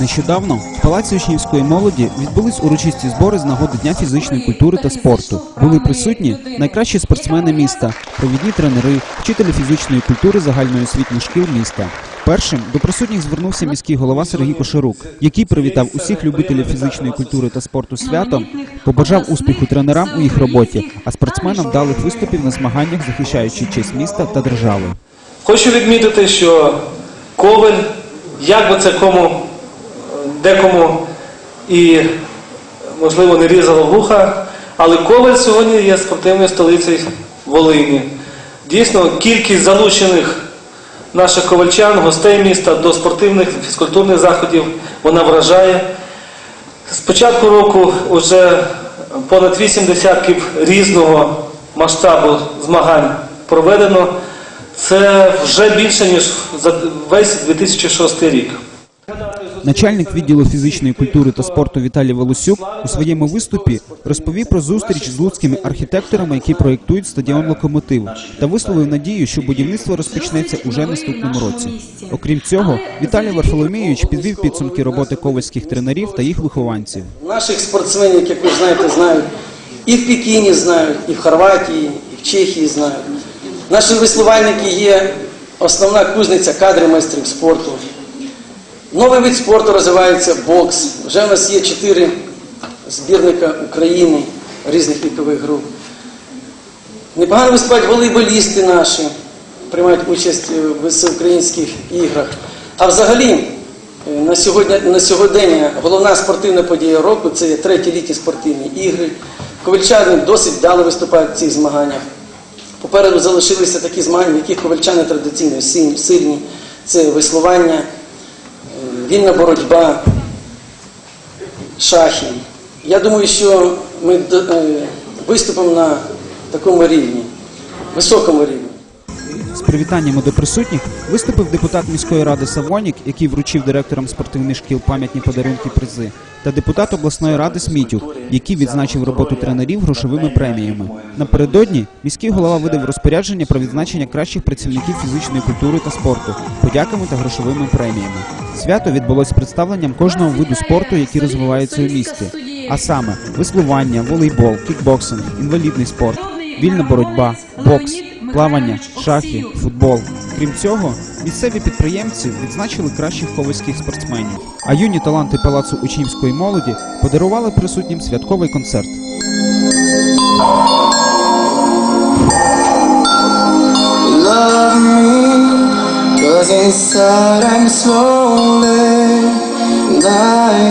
Нещодавно в Палаці учнівської молоді відбулись урочисті збори з нагоди Дня фізичної культури та спорту. Були присутні найкращі спортсмени міста, провідні тренери, вчителі фізичної культури загальноосвітніх шкіл міста. Першим до присутніх звернувся міський голова Сергій Кошерук, який привітав усіх любителів фізичної культури та спорту святом, побажав успіху тренерам у їх роботі, а спортсменам вдалих виступів на змаганнях, захищаючи честь міста та держави. Хочу відмітити, що Ковель, як би це кому, декому і, можливо, не різало вуха, але Ковель сьогодні є спортивною столицею Волині. Дійсно, кількість залучених наших ковальчан, гостей міста до спортивних фізкультурних заходів, вона вражає. З початку року вже понад 8 десятків різного масштабу змагань проведено. Це вже більше, ніж за весь 2006 рік. Начальник відділу фізичної культури та спорту Віталій Волосюк у своєму виступі розповів про зустріч з луцькими архітекторами, які проєктують стадіон локомотив, та висловив надію, що будівництво розпочнеться уже наступному році. Окрім цього, Віталій Варфоломійович підвів підсумки роботи ковальських тренерів та їх вихованців. Наших спортсменів, як ви знаєте, знають і в Пекіні знають, і в Хорватії, і в Чехії знають. Наші веслувальники є основна кузниця кадрів майстрів спорту. Новий вид спорту розвивається бокс. Вже в нас є чотири збірника України різних вікових груп. Непогано виступають волейболісти наші, приймають участь в всеукраїнських іграх. А взагалі, е, на, сьогодні, на сьогодення головна спортивна подія року це треті літні спортивні ігри. Ковальчани досить вдало виступають в цих змаганнях. Попереду залишилися такі змагання, в яких ковальчани традиційно сильні. Це веслування, вільна боротьба, шахи. Я думаю, що ми е, виступимо на такому рівні, високому рівні. Привітаннями до присутніх виступив депутат міської ради Савонік, який вручив директорам спортивних шкіл пам'ятні подарунки призи, та депутат обласної ради Смітюх, який відзначив роботу тренерів грошовими преміями. Напередодні міський голова видав розпорядження про відзначення кращих працівників фізичної культури та спорту, подяками та грошовими преміями. Свято відбулось представленням кожного виду спорту, який розвивається у місті, а саме веслування, волейбол, кікбоксинг, інвалідний спорт, вільна боротьба, бокс, плавання, шахи, футбол. Крім цього, місцеві підприємці відзначили кращих ковальських спортсменів. А юні таланти палацу учнівської молоді подарували присутнім святковий концерт. Love me, cause inside I'm slowly dying.